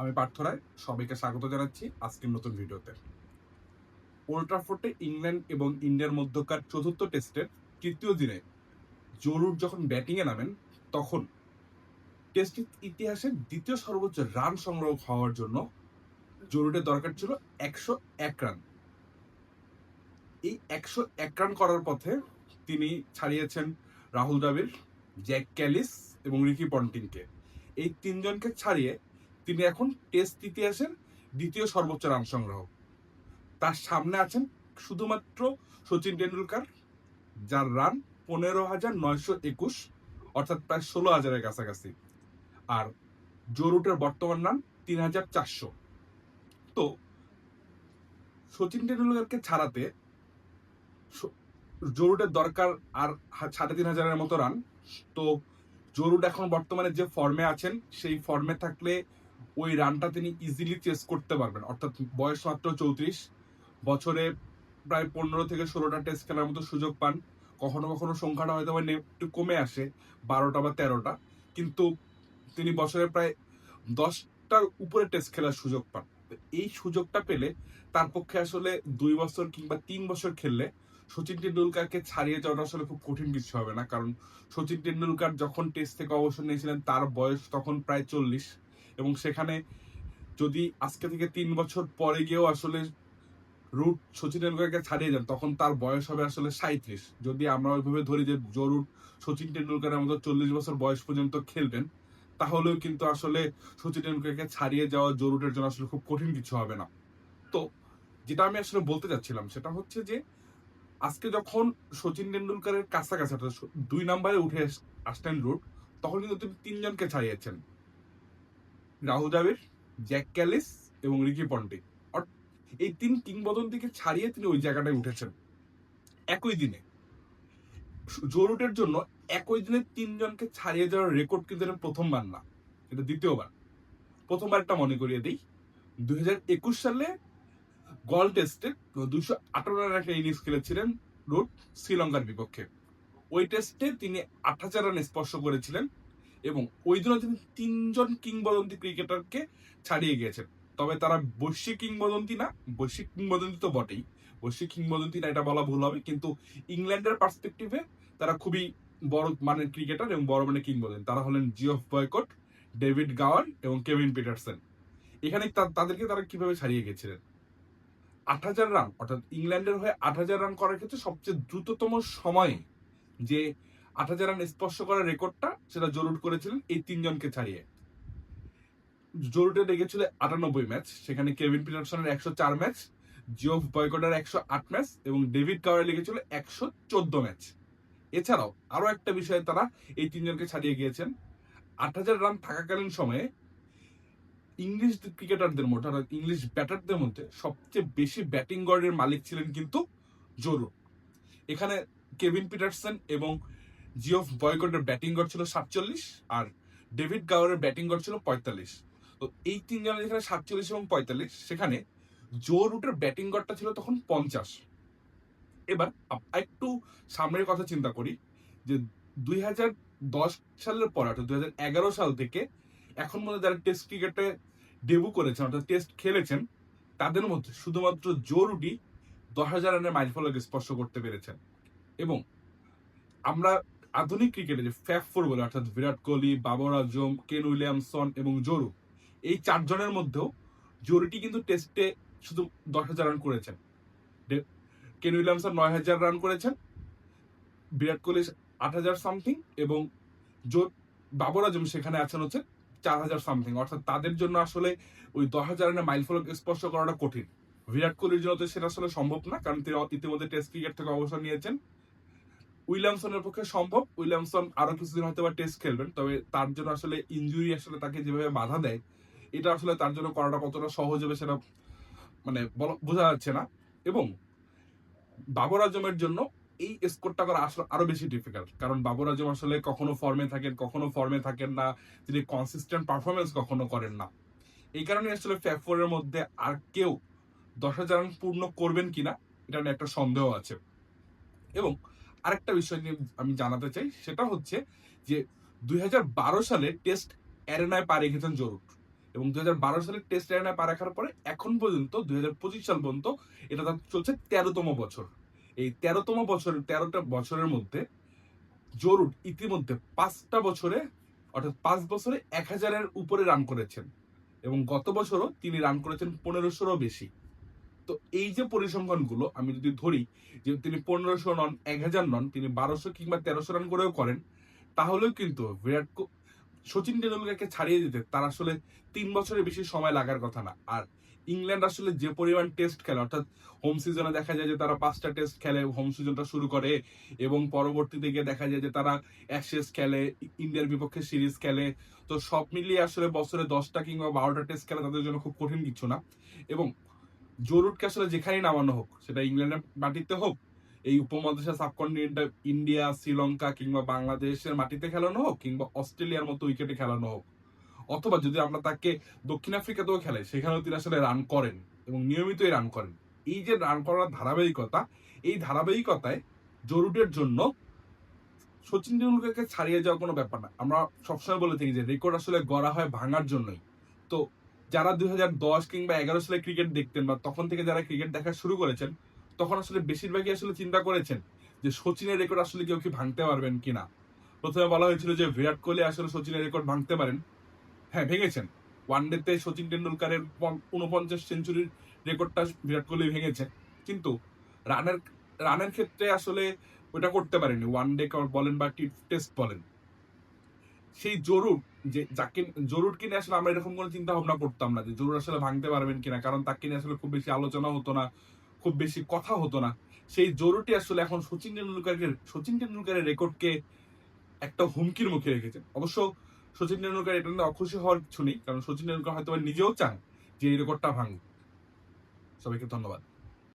আমি পার্থ রায় সবাইকে স্বাগত জানাচ্ছি আজকের নতুন ভিডিওতে। ওল্ট্রাফোর্টে ইংল্যান্ড এবং ইন্ডিয়ার মধ্যকার চতুর্থ টেস্টের তৃতীয় দিনে জরুর যখন ব্যাটিংয়ে নামেন, তখন টেস্ট ইতিহাসের দ্বিতীয় সর্বোচ্চ রান সংগ্রহ হওয়ার জন্য জরুরের দরকার ছিল একশো এক রান এই একশো এক রান করার পথে তিনি ছাড়িয়েছেন রাহুল দ্রাবিড় জ্যাক ক্যালিস এবং রিকি পন্টিংকে এই তিনজনকে ছাড়িয়ে তিনি এখন টেস্ট ইতিহাসের দ্বিতীয় সর্বোচ্চ রান সংগ্রহ তার সামনে আছেন শুধুমাত্র সচিন টেন্ডুলকার যার রান পনেরো হাজার নয়শো একুশ, অর্থাৎ প্রায় ষোলো হাজারের কাছাকাছি। আর জরুটের বর্তমান রান তিন হাজার চারশো। তো, সচিন টেন্ডুলকারকে ছাড়াতে জরুটের দরকার আর সাড়ে তিন হাজারের মতো রান তো জরুড এখন বর্তমানে যে ফর্মে আছেন, সেই ফর্মে থাকলে ওই রানটা তিনি ইজিলি চেস করতে পারবেন। অর্থাৎ বয়স মাত্র চৌত্রিশ, বছরে প্রায় পনেরো থেকে ষোলোটা টেস্ট খেলার মতো সুযোগ পান। কখনো কখনো সংখ্যাটা হয়তো বা একটু কমে আসে, বারোটা বা তেরোটা, কিন্তু তিনি বছরে প্রায় দশটার উপরে টেস্ট খেলার সুযোগ পান। এই সুযোগটা পেলে তার পক্ষে আসলে দুই বছর কিংবা তিন বছর খেললে সচিন টেন্ডুলকারকে ছাড়িয়ে যাওয়াটা আসলে খুব কঠিন কিছু হবে না। কারণ সচিন টেন্ডুলকার যখন টেস্ট থেকে অবসর নিয়েছিলেন, তার বয়স তখন প্রায় চল্লিশ। এবং সেখানে যদি আজকে থেকে তিন বছর পরে গিয়েও আসলে রুট সচিন টেন্ডুলকারকে ছাড়িয়ে যান, তখন তার বয়স হবে আসলে সাঁত্রিশ যদি আমরা ওইভাবে ধরি যে জরুর সচিন টেন্ডুলকারের মতো চল্লিশ বছর বয়স পর্যন্ত খেলবেন, তাহলেও কিন্তু আসলে সচিন টেন্ডুলকারকে ছাড়িয়ে যাওয়া জরুরের জন্য আসলে খুব কঠিন কিছু হবে না। তো যেটা আমি আসলে বলতে চাচ্ছিলাম সেটা হচ্ছে যে, আজকে যখন সচিন টেন্ডুলকারের কাছাকাছি দুই নম্বরে উঠে আস- আসলেন রুট, তখন কিন্তু তিনি তিনজনকে ছাড়িয়েছেন। রাহুল দ্রাবিড়, জ্যাক ক্যালিস এবং রিকি পন্টিং। এই তিন কিংবদন্তিকে ছাড়িয়ে তিনি ওই জায়গাটায় উঠেছেন। একই দিনে। জরুটের জন্য একই দিনে তিনজনকে ছাড়িয়ে যাওয়ার রেকর্ড কিন্তু প্রথমবার না, এটা দ্বিতীয়বার। প্রথমবারটা মনে করিয়ে দিই। দুই সালে গল টেস্টে দুশো আঠারো রানের একটা ইনিংস খেলেছিলেন রুট শ্রীলঙ্কার বিপক্ষে। ওই টেস্টে তিনি আট হাজার রান স্পর্শ করেছিলেন। এবং ওই দিনও তিনি তিনজন কিংবদন্তি ক্রিকেটারকে ছাড়িয়ে গিয়েছেন। তবে তারা বৈশ্বিক কিংবদন্তি না, বৈশ্বিক কিংবদন্তি তো বটেই। বৈশ্বিক কিংবদন্তি না, এটা বলা ভুল হবে, কিন্তু ইংল্যান্ডের পার্সপেক্টিভে তারা খুবই বড় মানের ক্রিকেটার এবং বড় মানের কিংবদন্তি। তারা হলেন জিওফ বয়কট ডেভিড গাওয়ার এবং কেভিন পিটারসন এখানে তাদেরকে তারা কীভাবে ছাড়িয়ে গেছিলেন আট হাজার রান, অর্থাৎ ইংল্যান্ডের হয়ে আট হাজার রান করার ক্ষেত্রে সবচেয়ে দ্রুততম সময়ে যে আট হাজার রান স্পর্শ করার রেকর্ডটা সেটা জরুর করেছিলেন এই তিনজনকে ছাড়িয়ে। জরুটে লেগেছিল আটানব্বই ম্যাচ, সেখানে কেভিন পিটারসনের একশো চার ম্যাচ, জিওফ বয়কটের একশো আট ম্যাচ এবং ডেভিড কাওয়ার লেগেছিল একশো চোদ্দ ম্যাচ। এছাড়াও আরও একটা বিষয়ে তারা এই তিনজনকে ছাড়িয়ে গিয়েছেন। আট হাজার রান থাকাকালীন সময়ে ইংলিশ ক্রিকেটারদের মধ্যে অর্থাৎ ইংলিশ ব্যাটারদের মধ্যে সবচেয়ে বেশি ব্যাটিং গড়ের মালিক ছিলেন কিন্তু জরু এখানে কেভিন পিটারসন এবং জিওফ বয়কটের ব্যাটিং গড় ছিল সাতচল্লিশ আর ডেভিড গাওয়ারের ব্যাটিং গড় ছিল পঁয়তাল্লিশ। তো এই তিনজনের যেখানে সাতচল্লিশ এবং পঁয়তাল্লিশ, সেখানে জো রুটের ব্যাটিং গড়টা ছিল তখন পঞ্চাশ। এবার একটু সামনের কথা চিন্তা করি, যে দুই হাজার দশ সালের পর, অর্থাৎ দুই হাজার এগারো সাল থেকে এখন মধ্যে যারা টেস্ট ক্রিকেটে ডেবু করেছেন, অর্থাৎ টেস্ট খেলেছেন, তাদের মধ্যে শুধুমাত্র জো রুডি দশ হাজার রানের মাইলফলক স্পর্শ করতে পেরেছেন। এবং আমরা আধুনিক ক্রিকেটে যে ফ্যাফ ফোর বলে অর্থাৎ বিরাট কোহলি, বাবর আজম, কেন উইলিয়ামসন এবং জরু, এই চারজনের মধ্যেও জোরুটি কিন্তু টেস্টে শুধু দশ হাজার রান করেছেন। কেন উইলিয়ামসন নয় হাজার রান করেছেন, বিরাট কোহলি আট হাজার সামথিং এবং জোর, বাবর আজম সেখানে আছেন হচ্ছে চার হাজার সামথিং অর্থাৎ তাদের জন্য আসলে ওই দশ হাজার রানের মাইল ফলক স্পর্শ করাটা কঠিন। বিরাট কোহলির জন্য তো সেটা আসলে সম্ভব না, কারণ তিনি ইতিমধ্যে টেস্ট ক্রিকেট থেকে অবসর নিয়েছেন। উইলিয়ামসনের পক্ষে সম্ভব। উইলিয়ামসন আরও কিছুদিন হয়তো বা টেস্ট খেলবেন, তবে তার জন্য আসলে ইনজুরি আসলে তাকে যেভাবে বাধা দেয়, এটা আসলে তার জন্য করাটা কতটা সহজ হবে সেটা মানে বোঝা যাচ্ছে না। এবং বাবর আজমের জন্য এই স্কোরটা করা আসলে আরও বেশি ডিফিকাল্ট কারণ বাবর আজম আসলে কখনো ফর্মে থাকেন, কখনো ফর্মে থাকেন না, তিনি কনসিস্টেন্ট পারফরমেন্স কখনো করেন না। এই কারণে আসলে ফ্যাপ ফোরের মধ্যে আর কেউ দশ হাজার পূর্ণ করবেন কিনা, এটা নিয়ে একটা সন্দেহ আছে। এবং আরেকটা বিষয় নিয়ে আমি জানাতে চাই, সেটা হচ্ছে যে দুই সালে টেস্ট অ্যারেনায় পা রেখেছেন জরুর। এবং দুই সালের টেস্ট লাইনে পা রাখার পরে এখন পর্যন্ত, দুই সাল পর্যন্ত এটা তার চলছে তেরোতম বছর। এই তেরোতম বছর, তেরোটা বছরের মধ্যে জরুর ইতিমধ্যে পাঁচটা বছরে, অর্থাৎ পাঁচ বছরে এক হাজারের উপরে রান করেছেন। এবং গত বছরও তিনি রান করেছেন পনেরোশোরও বেশি। তো এই যে পরিসংখ্যানগুলো আমি যদি ধরি যে তিনি পনেরোশো নন, এক হাজার নন, তিনি বারোশো কিংবা তেরোশো রান করেও করেন, তাহলেও কিন্তু বিরাট সচিন টেন্ডুলকারকে ছাড়িয়ে দিতে তার আসলে তিন বছরের বেশি সময় লাগার কথা না। আর ইংল্যান্ড আসলে যে পরিমাণ টেস্ট খেলে, অর্থাৎ হোম সিজনে দেখা যায় যে তারা পাঁচটা টেস্ট খেলে, হোম সিজনটা শুরু করে এবং পরবর্তীতে গিয়ে দেখা যায় যে তারা অ্যাশেস খেলে, ইন্ডিয়ার বিপক্ষে সিরিজ খেলে। তো সব মিলিয়ে আসলে বছরে দশটা কিংবা বারোটা টেস্ট খেলা তাদের জন্য খুব কঠিন কিছু না। এবং জরুরকে আসলে যেখানেই নামানো হোক, সেটা ইংল্যান্ডের মাটিতে হোক, এই উপমহাদেশের সাবকন্টিনেন্টে ইন্ডিয়া, শ্রীলঙ্কা কিংবা বাংলাদেশের মাটিতে খেলানো হোক, কিংবা অস্ট্রেলিয়ার মতো উইকেটে খেলানো হোক, অথবা যদি আমরা তাকে দক্ষিণ আফ্রিকাতেও খেলে সেখানেও তিনি আসলে রান করেন এবং নিয়মিতই রান করেন। এই যে রান করার ধারাবাহিকতা, এই ধারাবাহিকতায় জরুরের জন্য সচিন টেন্ডুলকারকে ছাড়িয়ে যাওয়া কোনো ব্যাপার না। আমরা সবসময় বলে থাকি যে রেকর্ড আসলে গড়া হয় ভাঙার জন্যই। তো যারা দুই হাজার দশ কিংবা এগারো সালে ক্রিকেট দেখতেন বা তখন থেকে যারা ক্রিকেট দেখা শুরু করেছেন, তখন আসলে বেশিরভাগই আসলে চিন্তা করেছেন যে সচিনের রেকর্ড আসলে কেউ কি ভাঙতে পারবেন কিনা। প্রথমে বলা হয়েছিল যে বিরাট কোহলি আসলে সচিনের রেকর্ড ভাঙতে পারেন। হ্যাঁ ভেঙেছেন। ওয়ান ওয়ানডেতে সচিন টেন্ডুলকারের উনপঞ্চাশ সেঞ্চুরির রেকর্ডটা বিরাট কোহলি ভেঙেছে। কিন্তু রানের রানের ক্ষেত্রে আসলে ওটা করতে পারেনি। ওয়ান ডে বলেন বা টেস্ট বলেন। সেই জরুর যে যাকে জরুর কিনে আসলে আমরা এরকম কোনো চিন্তা ভাবনা করতাম না যে জরুর আসলে ভাঙতে পারবেন কিনা, কারণ তাকে নিয়ে আসলে খুব বেশি আলোচনা হতো না, খুব বেশি কথা হতো না। সেই জরুরটি আসলে এখন সচিন টেন্ডুলকারকে সচিন টেন্ডুলকারের রেকর্ডকে একটা হুমকির মুখে রেখেছেন। অবশ্য সচিন টেন্ডুলকার এটা নিয়ে অখুশি হওয়ার কিছু নেই, কারণ সচিন টেন্ডুলকার হয়তো নিজেও চান যে এই রেকর্ডটা ভাঙুক। সবাইকে ধন্যবাদ।